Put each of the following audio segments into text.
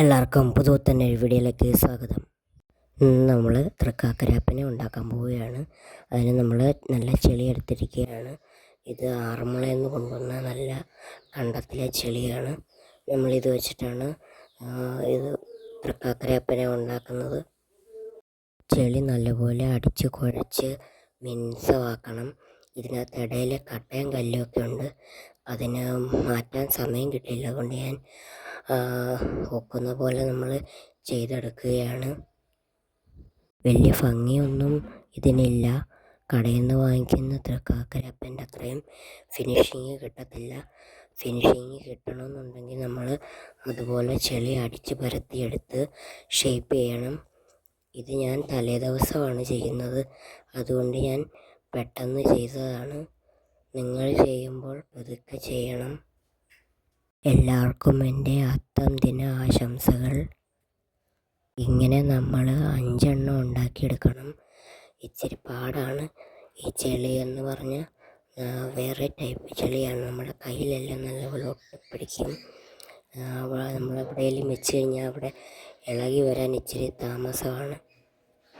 എല്ലാവർക്കും തന്നെ ഒരു വീഡിയോയിലേക്ക് സ്വാഗതം. നമ്മൾ തൃക്കാക്കരാപ്പനെ ഉണ്ടാക്കാൻ പോവുകയാണ്. അതിന് നമ്മൾ നല്ല ചെളി എടുത്തിരിക്കുകയാണ്. ഇത് ആറന്മുള എന്ന് കൊണ്ടുവന്ന നല്ല കണ്ടത്തിലെ ചെളിയാണ്. നമ്മളിത് വെച്ചിട്ടാണ് ഇത് തൃക്കാക്കരാപ്പനെ ഉണ്ടാക്കുന്നത്. ചെളി നല്ലപോലെ അടിച്ച് കുഴച്ച് മിനുസമാക്കണം. ഇതിനകത്ത് ഇടയിൽ കട്ടയും കല്ലൊക്കെ ഉണ്ട്. അതിന് മാറ്റാൻ സമയം കിട്ടിയില്ല. അതുകൊണ്ട് ഞാൻ ഒക്കുന്ന പോലെ നമ്മൾ ചെയ്തെടുക്കുകയാണ്. വലിയ ഭംഗിയൊന്നും ഇതിനില്ല. കടയിൽ നിന്ന് വാങ്ങിക്കുന്ന കാക്കരപ്പന്റെ അത്രയും ഫിനിഷിങ് കിട്ടത്തില്ല. ഫിനിഷിങ് കിട്ടണമെന്നുണ്ടെങ്കിൽ നമ്മൾ അതുപോലെ ചെളി അടിച്ച് പരത്തിയെടുത്ത് ഷേപ്പ് ചെയ്യണം. ഇത് ഞാൻ തലേ ദിവസമാണ് ചെയ്യുന്നത്. അതുകൊണ്ട് ഞാൻ പെട്ടെന്ന് ചെയ്തതാണ്. നിങ്ങൾ ചെയ്യുമ്പോൾ പതുക്കെ ചെയ്യണം. എല്ലാവർക്കും എന്റെ അത്തം ദിന ആശംസകൾ. ഇങ്ങനെ നമ്മൾ അഞ്ചെണ്ണം ഉണ്ടാക്കിയെടുക്കണം. ഇച്ചിരി പാടാണ്. ഈ ചെളി എന്ന് പറഞ്ഞാൽ വേറെ ടൈപ്പ് ചെളിയാണ്. നമ്മുടെ കയ്യിലെല്ലാം നല്ലപോലെ ഒട്ടിപ്പിടിക്കും. നമ്മൾ എവിടെയെങ്കിലും വെച്ച് കഴിഞ്ഞാൽ അവിടെ ഇളകി വരാൻ ഇച്ചിരി താമസമാണ്.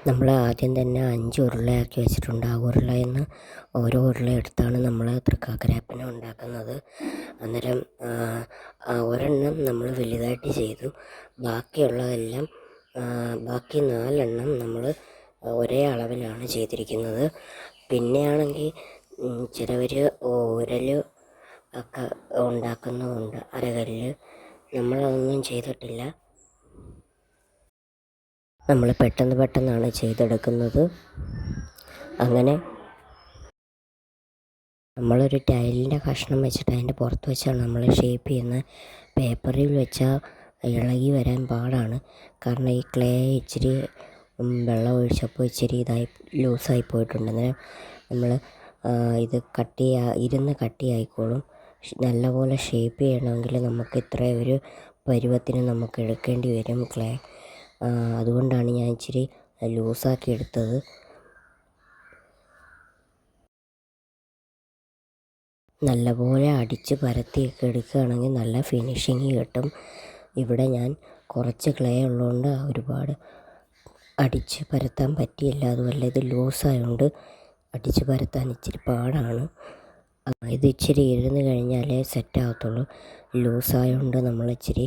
നമ്മൾ ആദ്യം തന്നെ അഞ്ച് ഉരുളയാക്കി വെച്ചിട്ടുണ്ട്. ആ ഉരുളയിൽ നിന്ന് ഓരോ ഉരുള എടുത്താണ് നമ്മൾ തൃക്കാക്കരാപ്പന ഉണ്ടാക്കുന്നത്. അന്നേരം ഒരെണ്ണം നമ്മൾ വലുതായിട്ട് ചെയ്തു. ബാക്കിയുള്ളതെല്ലാം ബാക്കി നാലെണ്ണം നമ്മൾ ഒരേ അളവിലാണ് ചെയ്തിരിക്കുന്നത്. പിന്നെയാണെങ്കിൽ ചിലവർ ഉരൽ ഒക്കെ ഉണ്ടാക്കുന്നുമുണ്ട് അരകല്ല്. നമ്മളതൊന്നും ചെയ്തിട്ടില്ല. നമ്മൾ പെട്ടെന്ന് പെട്ടെന്നാണ് ചെയ്തെടുക്കുന്നത്. അങ്ങനെ നമ്മളൊരു ടൈലിന്റെ കഷ്ണം വെച്ചിട്ട് അതിന്റെ പുറത്ത് വെച്ചാണ് നമ്മൾ ഷേപ്പ് ചെയ്യുന്ന. പേപ്പറിൽ വെച്ചാൽ ഇളകി വരാൻ പാടാണ്. കാരണം ഈ ക്ലേ ഇച്ചിരി വെള്ളം ഒഴിച്ചപ്പോൾ ഇച്ചിരി ഇതായി ലൂസായി പോയിട്ടുണ്ട്. അന്നേരം നമ്മൾ ഇത് കട്ടി ഇരുന്ന് കട്ടിയായിക്കോളും. നല്ലപോലെ ഷേപ്പ് ചെയ്യണമെങ്കിൽ നമുക്ക് ഇത്ര ഒരു പരുവത്തിന് നമുക്ക് എടുക്കേണ്ടി വരും ക്ലേ. അതുകൊണ്ടാണ് ഞാൻ ഇച്ചിരി ലൂസാക്കി എടുത്തത്. നല്ലപോലെ അടിച്ച് പരത്തിയൊക്കെ എടുക്കുകയാണെങ്കിൽ നല്ല ഫിനിഷിങ് കിട്ടും. ഇവിടെ ഞാൻ കുറച്ച് ക്ലേ ഉള്ളതുകൊണ്ട് ഒരുപാട് അടിച്ച് പരത്താൻ പറ്റിയില്ല. അതുമല്ല ഇത് ലൂസായതുകൊണ്ട് അടിച്ച് പരത്താൻ ഇച്ചിരി പാടാണ്. ഇത് ഇച്ചിരി ഇരുന്ന് കഴിഞ്ഞാലേ സെറ്റ് ആകത്തുള്ളൂ ലൂസായതുകൊണ്ട് നമ്മൾ ഇച്ചിരി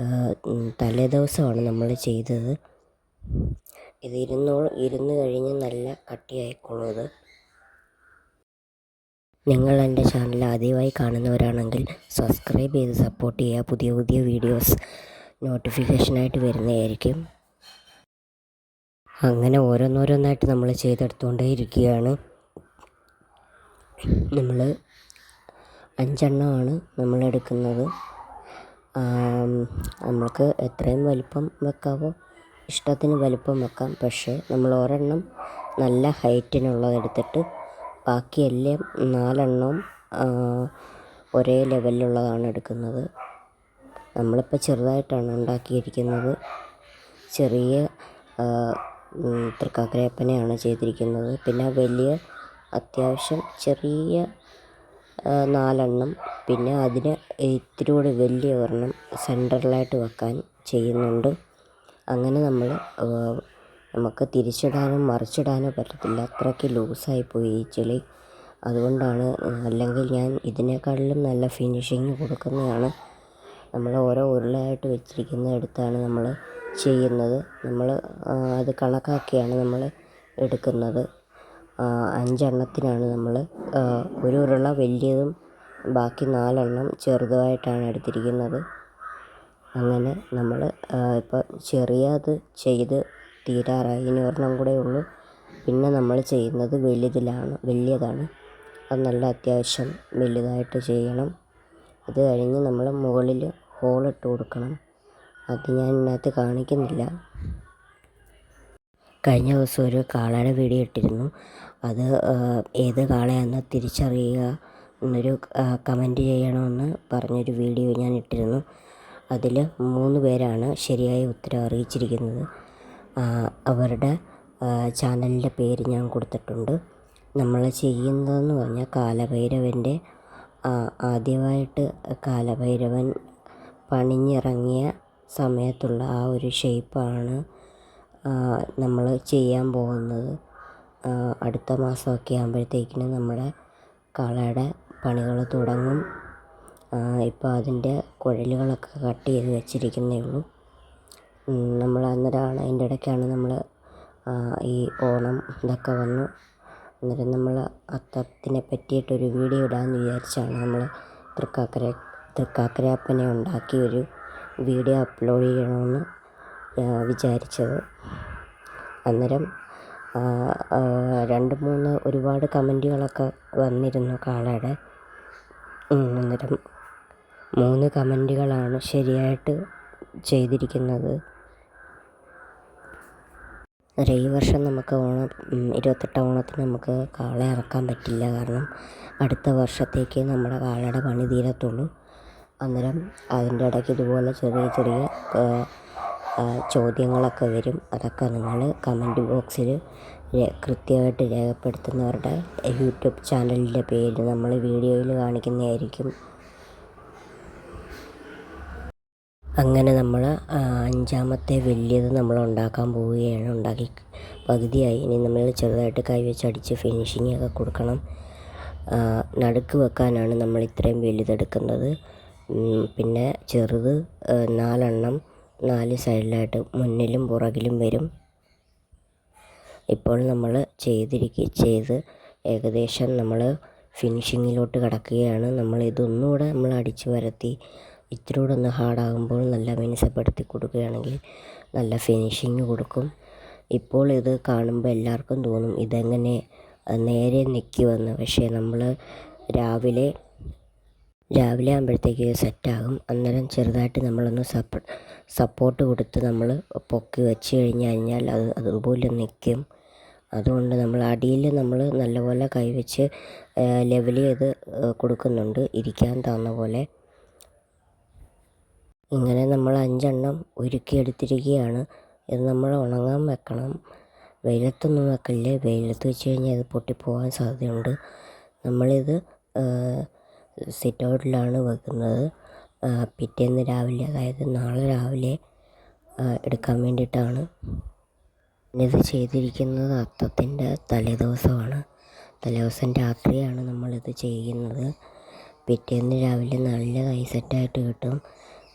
ആ, ഉം, തലേ ദിവസമാണ് നമ്മൾ ചെയ്തത്. ഇത് ഇരുന്നോ ഇരുന്ന് കഴിഞ്ഞ് നല്ല കട്ടിയായിക്കോളും നിങ്ങൾ എന്റെ ചാനൽ ആദ്യമായി കാണുന്നവരാണെങ്കിൽ സബ്സ്ക്രൈബ് ചെയ്ത് സപ്പോർട്ട് ചെയ്യുക. പുതിയ പുതിയ വീഡിയോസ് നോട്ടിഫിക്കേഷനായിട്ട് വരുന്നതായിരിക്കും. അങ്ങനെ ഓരോന്നോരോന്നായിട്ട് നമ്മൾ ചെയ്തെടുത്തുകൊണ്ടേ ഇരിക്കുകയാണ്. നമ്മൾ അഞ്ചെണ്ണമാണ് നമ്മൾ നമ്മൾക്ക് എത്രയും വലിപ്പം വെക്കാവോ? ഇഷ്ടത്തിന് വലിപ്പം വെക്കാം. പക്ഷേ നമ്മൾ ഒരെണ്ണം നല്ല ഹൈറ്റിനുള്ളത് എടുത്തിട്ട് ബാക്കിയെല്ലാം നാലെണ്ണവും ഒരേ ലെവലിലുള്ളതാണ് എടുക്കുന്നത്. നമ്മളിപ്പോൾ ചെറുതായിട്ടാണ് ഉണ്ടാക്കിയിരിക്കുന്നത്. ചെറിയ തൃക്കാക്കരയപ്പനെയാണ് ചെയ്തിരിക്കുന്നത്. പിന്നെ വലിയ അത്യാവശ്യം ചെറിയ നാലെണ്ണം. പിന്നെ അതിന് ഇത്തിരി കൂടി വലിയ ഒരെണ്ണം സെന്ററിലായിട്ട് വെക്കാൻ ചെയ്യുന്നുണ്ട്. അങ്ങനെ നമ്മൾ നമുക്ക് തിരിച്ചിടാനും മറിച്ചിടാനോ പറ്റത്തില്ല. അത്രയ്ക്ക് ലൂസായി പോയി ഈ ചെളി. അതുകൊണ്ടാണ് അല്ലെങ്കിൽ ഞാൻ ഇതിനേക്കാളിലും നല്ല ഫിനിഷിങ് കൊടുക്കുന്നതാണ്. നമ്മൾ ഓരോ ഉരുളയായിട്ട് വെച്ചിരിക്കുന്ന എടുത്താണ് നമ്മൾ ചെയ്യുന്നത്. നമ്മൾ അത് കണക്കാക്കിയാണ് നമ്മൾ എടുക്കുന്നത്. അഞ്ചെണ്ണത്തിനാണ് നമ്മൾ ഒരു ഉരുള വലിയതും ബാക്കി നാലെണ്ണം ചെറുതുമായിട്ടാണ് എടുത്തിരിക്കുന്നത്. അങ്ങനെ നമ്മൾ ഇപ്പോൾ ചെറിയത് ചെയ്ത് തീരാറായി. ഇനി ഒരെണ്ണം കൂടെ ഉള്ളൂ. പിന്നെ നമ്മൾ ചെയ്യുന്നത് വലുതിലാണ് വലിയതാണ്. അത് നല്ല അത്യാവശ്യം വലുതായിട്ട് ചെയ്യണം. അത് കഴിഞ്ഞ് നമ്മൾ മുകളിൽ ഹോളിട്ട് കൊടുക്കണം. അത് ഞാൻ ഇതിനകത്ത് കാണിക്കുന്നില്ല. കഴിഞ്ഞ ദിവസം ഒരു കാളയുടെ വീഡിയോ ഇട്ടിരുന്നു. അത് ഏത് കാളയാണെന്ന് തിരിച്ചറിയുക എന്നൊരു കമന്റ് ചെയ്യണമെന്ന് പറഞ്ഞൊരു വീഡിയോ ഞാൻ ഇട്ടിരുന്നു. അതിൽ മൂന്ന് പേരാണ് ശരിയായ ഉത്തരം അറിയിച്ചിരിക്കുന്നത്. അവരുടെ ചാനലിന്റെ പേര് ഞാൻ കൊടുത്തിട്ടുണ്ട്. നമ്മൾ ചെയ്യുന്നതെന്ന് പറഞ്ഞാൽ കാലഭൈരവന്റെ ആദ്യമായിട്ട് കാലഭൈരവൻ പണിഞ്ഞിറങ്ങിയ സമയത്തുള്ള ആ ഒരു ഷേപ്പാണ് നമ്മൾ ചെയ്യാൻ പോകുന്നത് അടുത്ത മാസമൊക്കെ ആകുമ്പോഴത്തേക്കിനും നമ്മുടെ കളയുടെ പണികൾ തുടങ്ങും. ഇപ്പോൾ അതിന്റെ കുഴലുകളൊക്കെ കട്ട് ചെയ്ത് വെച്ചിരിക്കുന്നേ ഉള്ളൂ. നമ്മൾ അന്നേരമാണ് അതിന്റെ ഇടയ്ക്കാണ് നമ്മൾ ഈ ഓണം ഇതൊക്കെ വന്നു. അന്നേരം നമ്മൾ അത്തത്തിനെ പറ്റിയിട്ടൊരു വീഡിയോ ഇടാമെന്ന് വിചാരിച്ചാണ് നമ്മൾ തൃക്കാക്കര തൃക്കാക്കരയപ്പനെ ഉണ്ടാക്കി ഒരു വീഡിയോ അപ്ലോഡ് ചെയ്യണമെന്ന് വിചാരിച്ചത് അന്നേരം രണ്ട് മൂന്ന് ഒരുപാട് കമന്റുകളൊക്കെ വന്നിരുന്നു കാളയുടെ. അന്നേരം മൂന്ന് കമന്റുകളാണ് ശരിയായിട്ട് ചെയ്തിരിക്കുന്നത്. ഈ വർഷം നമുക്ക് ഓണം ഇരുപത്തെട്ടാം ഓണത്തിന് നമുക്ക് കാള ഇറക്കാൻ പറ്റില്ല. കാരണം അടുത്ത വർഷത്തേക്ക് നമ്മുടെ കാളയുടെ പണി തീരത്തുള്ളൂ. അന്നേരം അതിന്റെ ഇടയ്ക്ക് ഇതുപോലെ ചെറിയ ചെറിയ ചോദ്യങ്ങളൊക്കെ വരും. അതൊക്കെ നിങ്ങൾ കമന്റ് ബോക്സിൽ കൃത്യമായിട്ട് രേഖപ്പെടുത്തുന്നവരുടെ യൂട്യൂബ് ചാനലിന്റെ പേര് നമ്മൾ വീഡിയോയിൽ കാണിക്കുന്നതായിരിക്കും. അങ്ങനെ നമ്മൾ അഞ്ചാമത്തെ വലിയത് നമ്മൾ ഉണ്ടാക്കാൻ പോവുകയാണ്. ഉണ്ടാക്കി പകുതിയായി. ഇനി നമ്മൾ ചെറുതായിട്ട് കൈ വെച്ച് അടിച്ച് ഫിനിഷിംഗ് ഒക്കെ കൊടുക്കണം. നടുക്ക് വെക്കാനാണ് നമ്മൾ ഇത്രയും വലുതെടുക്കുന്നത്. പിന്നെ ചെറുത് നാലെണ്ണം നാല് സൈഡിലായിട്ട് മുന്നിലും പുറകിലും വരും. ഇപ്പോൾ നമ്മൾ ചെയ്തിരിക്കുക ചെയ്ത് ഏകദേശം നമ്മൾ ഫിനിഷിങ്ങിലോട്ട് കിടക്കുകയാണ്. നമ്മൾ ഇതൊന്നുകൂടെ നമ്മൾ അടിച്ചു വരത്തി ഇത്തിരി കൂടെ ഒന്ന് ഹാർഡാകുമ്പോൾ നല്ല മിനുസപ്പെടുത്തി കൊടുക്കുകയാണെങ്കിൽ നല്ല ഫിനിഷിങ് കൊടുക്കും. ഇപ്പോൾ ഇത് കാണുമ്പോൾ എല്ലാവർക്കും തോന്നും ഇതെങ്ങനെ നേരെ നിൽക്കുമെന്ന്. പക്ഷേ നമ്മൾ രാവിലെ രാവിലെ ആകുമ്പോഴത്തേക്ക് സെറ്റാകും. അന്നേരം ചെറുതായിട്ട് നമ്മളൊന്ന് സപ്പ സപ്പോർട്ട് കൊടുത്ത് നമ്മൾ പൊക്കി വെച്ച് കഴിഞ്ഞ് കഴിഞ്ഞാൽ അത് അതുപോലെ നിൽക്കും അതുകൊണ്ട് നമ്മൾ അടിയിൽ നമ്മൾ നല്ലപോലെ കൈവച്ച് ലെവൽ ചെയ്ത് കൊടുക്കുന്നുണ്ട്. ഇരിക്കാൻ തന്ന പോലെ. ഇങ്ങനെ നമ്മൾ അഞ്ചെണ്ണം ഉരുക്കിയെടുത്തിരിക്കുകയാണ് ഇത് നമ്മൾ ഉണങ്ങാൻ വെക്കണം. വെയിലത്തൊന്നും വെക്കല്ലേ? വെയിലത്ത് വെച്ച് കഴിഞ്ഞാൽ ഇത് പൊട്ടിപ്പോകാൻ സാധ്യതയുണ്ട്. നമ്മളിത് സിറ്റ് ഔട്ടിലാണ് വെക്കുന്നത് പിറ്റേന്ന് രാവിലെ അതായത് നാളെ രാവിലെ എടുക്കാൻ വേണ്ടിയിട്ടാണ്. ഇത് ചെയ്തിരിക്കുന്നത് അത്തത്തിന്റെ തലേദിവസമാണ്. തലേദിവസം രാത്രിയാണ് നമ്മളിത് ചെയ്യുന്നത്. പിറ്റേന്ന് രാവിലെ നല്ല സെറ്റായിട്ട് കിട്ടും.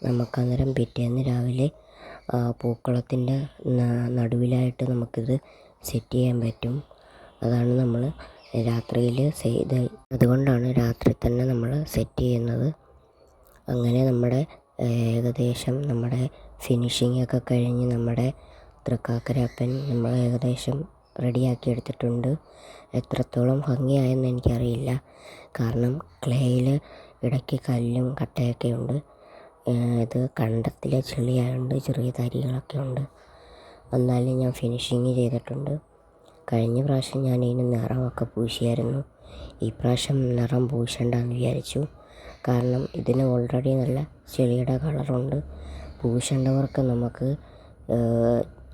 നമുക്കന്നേരം പിറ്റേന്ന് രാവിലെ പൂക്കളത്തിന്റെ നടുവിലായിട്ട് നമുക്കിത് സെറ്റ് ചെയ്യാൻ പറ്റും. അതാണ് നമ്മൾ രാത്രിയിൽ ചെയ്ത് അതുകൊണ്ടാണ് രാത്രി തന്നെ നമ്മൾ സെറ്റ് ചെയ്യുന്നത്. അങ്ങനെ നമ്മുടെ ഏകദേശം നമ്മുടെ ഫിനിഷിംഗ് ഒക്കെ കഴിഞ്ഞ് നമ്മുടെ തൃക്കാക്കരപ്പൻ നമ്മൾ ഏകദേശം റെഡിയാക്കി എടുത്തിട്ടുണ്ട്. എത്രത്തോളം ഭംഗിയായെന്ന് എനിക്കറിയില്ല. കാരണം ക്ലേയിൽ ഇടയ്ക്ക് കല്ലും കട്ടയൊക്കെ ഉണ്ട്. ഇത് കണ്ടത്തിലെ ചെളിയായതുകൊണ്ട് ചെറിയ തരികളൊക്കെ ഉണ്ട്. എന്നാലും ഞാൻ ഫിനിഷിങ് ചെയ്തിട്ടുണ്ട്. കഴിഞ്ഞ പ്രാവശ്യം ഞാൻ ഇതിന് നിറമൊക്കെ പൂശിയായിരുന്നു. ഈ പ്രാവശ്യം നിറം പൂശണ്ടെന്ന് വിചാരിച്ചു. കാരണം ഇതിന് ഓൾറെഡി നല്ല ചെളിയുടെ കളറുണ്ട് പൂശേണ്ടവർക്ക് നമുക്ക്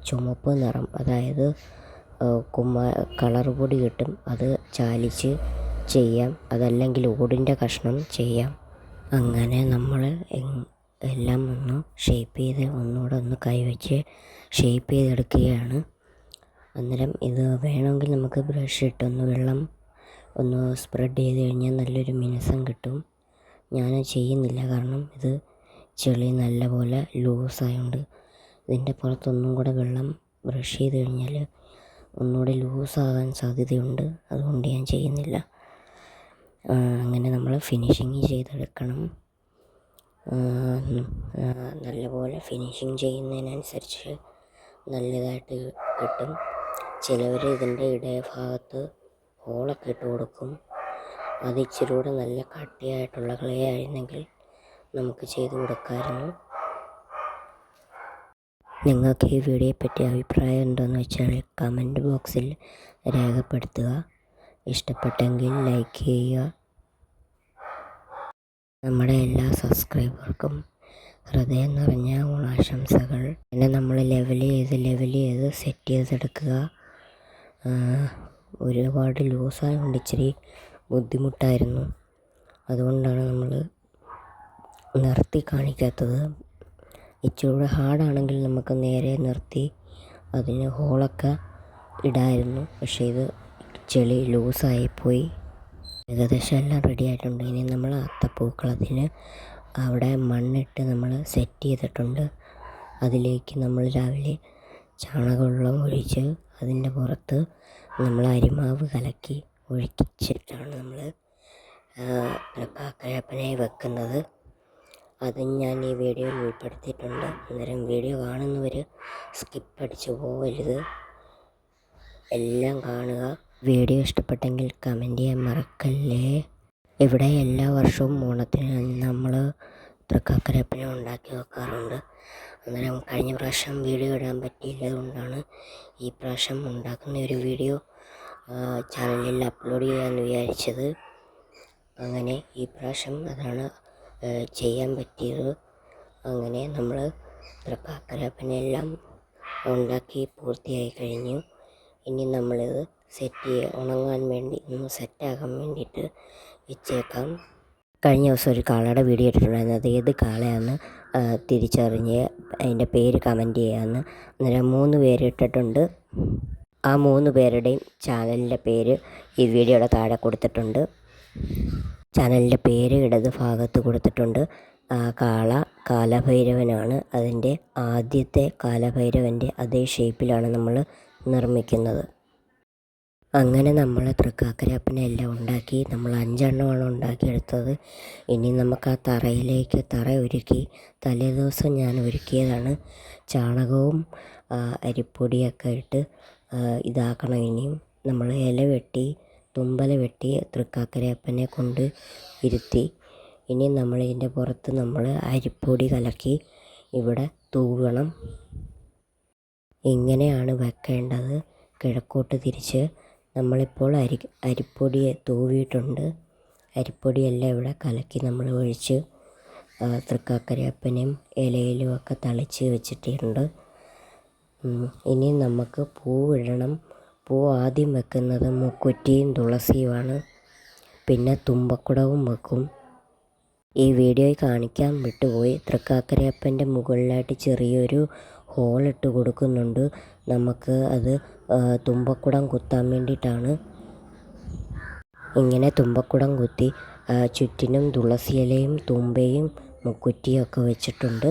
ചുമപ്പ് നിറം അതായത് കുമ്മ കളർ പൊടി കിട്ടും. അത് ചാലിച്ച് ചെയ്യാം. അതല്ലെങ്കിൽ ഓടിന്റെ കഷ്ണം ചെയ്യാം. അങ്ങനെ നമ്മൾ എല്ലാം ഒന്ന് ഷേപ്പ് ചെയ്ത് ഒന്നുകൂടെ ഒന്ന് കൈവച്ച് ഷേപ്പ് ചെയ്തെടുക്കുകയാണ്. അന്നേരം ഇത് വേണമെങ്കിൽ നമുക്ക് ബ്രഷ് ഇട്ടൊന്ന് വെള്ളം ഒന്ന് സ്പ്രെഡ് ചെയ്ത് കഴിഞ്ഞാൽ നല്ലൊരു മിനുസം കിട്ടും. ഞാൻ ചെയ്യുന്നില്ല കാരണം ഇത് ചെളി നല്ലപോലെ ലൂസായതുകൊണ്ട് ഇതിന്റെ പുറത്തൊന്നും കൂടെ വെള്ളം ബ്രഷ് ചെയ്ത് കഴിഞ്ഞാൽ ഒന്നുകൂടെ ലൂസാകാൻ സാധ്യതയുണ്ട്. അതുകൊണ്ട് ഞാൻ ചെയ്യുന്നില്ല. അങ്ങനെ നമ്മൾ ഫിനിഷിങ് ചെയ്തെടുക്കണം. നല്ലപോലെ ഫിനിഷിങ് ചെയ്യുന്നതിനനുസരിച്ച് നല്ലതായിട്ട് കിട്ടും. ചിലവർ ഇതിന്റെ ഇടയ ഭാഗത്ത് ഹോളൊക്കെ ഇട്ട് കൊടുക്കും. അത് ഇച്ചിരി കൂടെ നല്ല കട്ടിയായിട്ടുള്ള ക്ലേ ആയിരുന്നെങ്കിൽ നമുക്ക് ചെയ്ത് കൊടുക്കാമായിരുന്നു നിങ്ങൾക്ക് ഈ വീഡിയോയെ പറ്റി അഭിപ്രായം ഉണ്ടോയെന്ന് വെച്ചാൽ കമന്റ് ബോക്സിൽ രേഖപ്പെടുത്തുക. ഇഷ്ടപ്പെട്ടെങ്കിൽ ലൈക്ക് ചെയ്യുക. നമ്മുടെ എല്ലാ സബ്സ്ക്രൈബർക്കും ഹൃദയം നിറഞ്ഞ ഓണാശംസകൾ. പിന്നെ നമ്മൾ ലെവൽ ചെയ്ത് ലെവൽ ചെയ്ത് സെറ്റ് ചെയ്തെടുക്കുക. ഒരുപാട് ലൂസായതുകൊണ്ട് ഇച്ചിരി ബുദ്ധിമുട്ടായിരുന്നു. അതുകൊണ്ടാണ് നമ്മൾ നിർത്തി കാണിക്കാത്തത്. ഇച്ചിരൂടെ ഹാർഡാണെങ്കിൽ നമുക്ക് നേരെ നിർത്തി അതിന് ഹോളൊക്കെ ഇടായിരുന്നു. പക്ഷേ ഇത് ചെളി ലൂസായിപ്പോയി. ഏകദേശം എല്ലാം റെഡി ആയിട്ടുണ്ട്. ഇനി നമ്മൾ അത്തപ്പൂക്കളത്തിന് അവിടെ മണ്ണിട്ട് നമ്മൾ സെറ്റ് ചെയ്തിട്ടുണ്ട്. അതിലേക്ക് നമ്മൾ രാവിലെ ചാണകവെള്ളം ഒഴിച്ച് അതിന്റെ പുറത്ത് നമ്മൾ അരിമാവ് കലക്കി ഒഴിച്ചിട്ടാണ് നമ്മൾ പാക്കരപ്പനെ വെക്കുന്നത്. അതും ഞാൻ ഈ വീഡിയോയിൽ ഉൾപ്പെടുത്തിയിട്ടുണ്ട്. അന്നേരം വീഡിയോ കാണുന്നവർ സ്കിപ്പ് അടിച്ച് പോകരുത് എല്ലാം കാണുക. വീഡിയോ ഇഷ്ടപ്പെട്ടെങ്കിൽ കമന്റ് ചെയ്യാൻ മറക്കല്ലേ? ഇവിടെ എല്ലാ വർഷവും ഓണത്തിന് നമ്മൾ തൃക്കാക്കരപ്പനെ ഉണ്ടാക്കി വെക്കാറുണ്ട്. അന്നേരം കഴിഞ്ഞ പ്രാവശ്യം വീഡിയോ ഇടാൻ പറ്റിയില്ലത് കൊണ്ടാണ് ഈ പ്രാവശ്യം ഉണ്ടാക്കുന്ന ഒരു വീഡിയോ ചാനലിൽ അപ്ലോഡ് ചെയ്യാമെന്ന് വിചാരിച്ചത്. അങ്ങനെ ഈ പ്രാവശ്യം അതാണ് ചെയ്യാൻ പറ്റിയത്. അങ്ങനെ നമ്മൾ തൃക്കാക്കരപ്പനെല്ലാം ഉണ്ടാക്കി പൂർത്തിയായി കഴിഞ്ഞു. ഇനി നമ്മളിത് സെറ്റ് ചെയ്യുക ഉണങ്ങാൻ വേണ്ടി ഒന്ന് സെറ്റാകാൻ വേണ്ടിയിട്ട് വെച്ചേക്കാം. കഴിഞ്ഞ ദിവസം ഒരു കാളയുടെ വീഡിയോ ഇട്ടിട്ടുണ്ടായിരുന്നു. അത് ഏത് കാളയാണെന്ന് തിരിച്ചറിഞ്ഞ് അതിന്റെ പേര് കമന്റ് ചെയ്യാമെന്ന് അന്നേരം മൂന്ന് പേര് ഇട്ടിട്ടുണ്ട്. ആ മൂന്ന് പേരുടെയും ചാനലിന്റെ പേര് ഈ വീഡിയോയുടെ താഴെ കൊടുത്തിട്ടുണ്ട്. ചാനലിന്റെ പേര് ഇടത് ഭാഗത്ത് കൊടുത്തിട്ടുണ്ട്. ആ കാള കാലഭൈരവനാണ്. അതിന്റെ ആദ്യത്തെ കാലഭൈരവന്റെ അതേ ഷേപ്പിലാണ് നമ്മൾ നിർമ്മിക്കുന്നത്. അങ്ങനെ നമ്മൾ തൃക്കാക്കരപ്പനെ എല്ലാം ഉണ്ടാക്കി നമ്മൾ അഞ്ചെണ്ണമാണ് ഉണ്ടാക്കിയെടുത്തത്. ഇനി നമുക്ക് ആ തറയിലേക്ക് തറ ഒരുക്കി തലേദിവസം ഞാൻ ഒരുക്കിയതാണ്. ചാണകവും അരിപ്പൊടിയൊക്കെ ഇട്ട് ഇതാക്കണം ഇനിയും നമ്മൾ ഇല വെട്ടി തുമ്പല വെട്ടി തൃക്കാക്കരയപ്പനെ കൊണ്ട് ഇരുത്തി. ഇനി നമ്മൾ ഇതിന്റെ പുറത്ത് നമ്മൾ അരിപ്പൊടി കലക്കി ഇവിടെ തൂവണം. ഇങ്ങനെയാണ് വെക്കേണ്ടത്. കിഴക്കോട്ട് തിരിച്ച് നമ്മളിപ്പോൾ അരി അരിപ്പൊടി തൂവിയിട്ടുണ്ട്. അരിപ്പൊടിയെല്ലാം ഇവിടെ കലക്കി നമ്മൾ ഒഴിച്ച് തൃക്കാക്കരയപ്പനെയും ഇലയിലും ഒക്കെ തളിച്ച് വെച്ചിട്ടുണ്ട്. ഇനി നമുക്ക് പൂവിടണം. പൂ ആദ്യം വെക്കുന്നത് മൂക്കുറ്റിയും തുളസിയുമാണ്. പിന്നെ തുമ്പക്കുടവും വെക്കും. ഈ വീഡിയോയിൽ കാണിക്കാൻ വിട്ടുപോയി. തൃക്കാക്കരയപ്പന്റെ മുകളിലായിട്ട് ചെറിയൊരു ഹോളിട്ട് കൊടുക്കുന്നുണ്ട്. നമുക്ക് അത് തുമ്പക്കുടം കുത്താൻ വേണ്ടിയിട്ടാണ്. ഇങ്ങനെ തുമ്പക്കുടം കുത്തി ചുറ്റിനും തുളസിയിലയും തുമ്പയും മുക്കുറ്റിയൊക്കെ വെച്ചിട്ടുണ്ട്.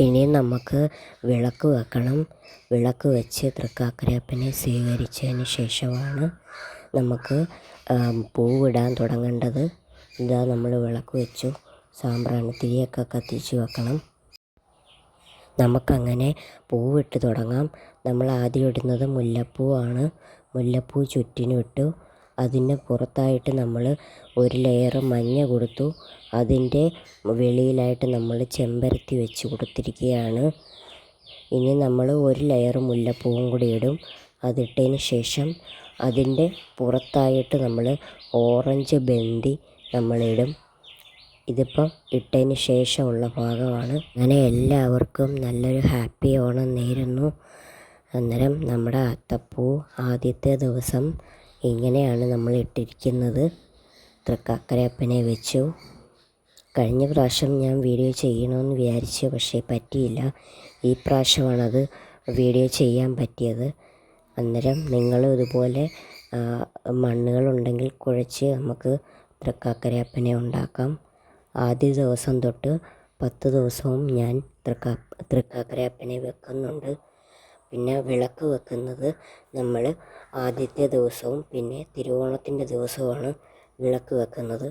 ഇനി നമുക്ക് വിളക്ക് വെക്കണം. വിളക്ക് വെച്ച് തൃക്കാക്കരയപ്പനെ സ്വീകരിച്ചതിന് ശേഷമാണ് നമുക്ക് പൂവിടാൻ തുടങ്ങേണ്ടത്. ഇതാ നമ്മൾ വിളക്ക് വെച്ചു. സാമ്പ്രാണി തിരിയൊക്കെ കത്തിച്ച് വെക്കണം. നമുക്കങ്ങനെ പൂവിട്ട് തുടങ്ങാം. നമ്മൾ ആദ്യം ഇടുന്നത് മുല്ലപ്പൂ ആണ് മുല്ലപ്പൂ ചുറ്റിനും ഇട്ടു അതിന് പുറത്തായിട്ട് നമ്മൾ ഒരു ലെയർ മഞ്ഞ കൊടുത്തു. അതിന്റെ വെളിയിലായിട്ട് നമ്മൾ ചെമ്പരത്തി വെച്ച് കൊടുത്തിരിക്കുകയാണ്. ഇനി നമ്മൾ ഒരു ലെയർ മുല്ലപ്പൂവും കൂടി ഇടും. അതിട്ടതിന് ശേഷം അതിന്റെ പുറത്തായിട്ട് നമ്മൾ ഓറഞ്ച് ബന്തി നമ്മളിടും ഇതിപ്പം ഇട്ടതിന് ശേഷമുള്ള ഭാഗമാണ്. അങ്ങനെ എല്ലാവർക്കും നല്ലൊരു ഹാപ്പി ഓണം നേരുന്നു. അന്നേരം നമ്മുടെ അത്തപ്പൂ ആദ്യത്തെ ദിവസം ഇങ്ങനെയാണ് നമ്മൾ ഇട്ടിരിക്കുന്നത്. തൃക്കാക്കരയപ്പനെ വെച്ചു. കഴിഞ്ഞ പ്രാവശ്യം ഞാൻ വീഡിയോ ചെയ്യണമെന്ന് വിചാരിച്ചു പക്ഷേ പറ്റിയില്ല. ഈ പ്രാവശ്യമാണത് വീഡിയോ ചെയ്യാൻ പറ്റിയത്. അന്നേരം നിങ്ങളും ഇതുപോലെ മണ്ണുകളുണ്ടെങ്കിൽ കുഴച്ച് നമുക്ക് തൃക്കാക്കരയപ്പനെ ഉണ്ടാക്കാം. ആദ്യ ദിവസം തൊട്ട് പത്ത് ദിവസവും ഞാൻ തൃക്കാ തൃക്കാക്കരയപ്പനെ വെക്കുന്നുണ്ട്. പിന്നെ വിളക്ക് വെക്കുന്നത് നമ്മൾ ആദ്യത്തെ ദിവസവും പിന്നെ തിരുവോണത്തിന്റെ ദിവസവുമാണ് വിളക്ക് വെക്കുന്നത്.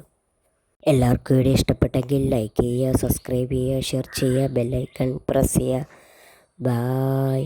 എല്ലാവർക്കും വീഡിയോ ഇഷ്ടപ്പെട്ടെങ്കിൽ ലൈക്ക് ചെയ്യുക സബ്സ്ക്രൈബ് ചെയ്യുക ഷെയർ ചെയ്യുക ബെല്ലൈക്കൺ പ്രസ് ചെയ്യുക. ബായ്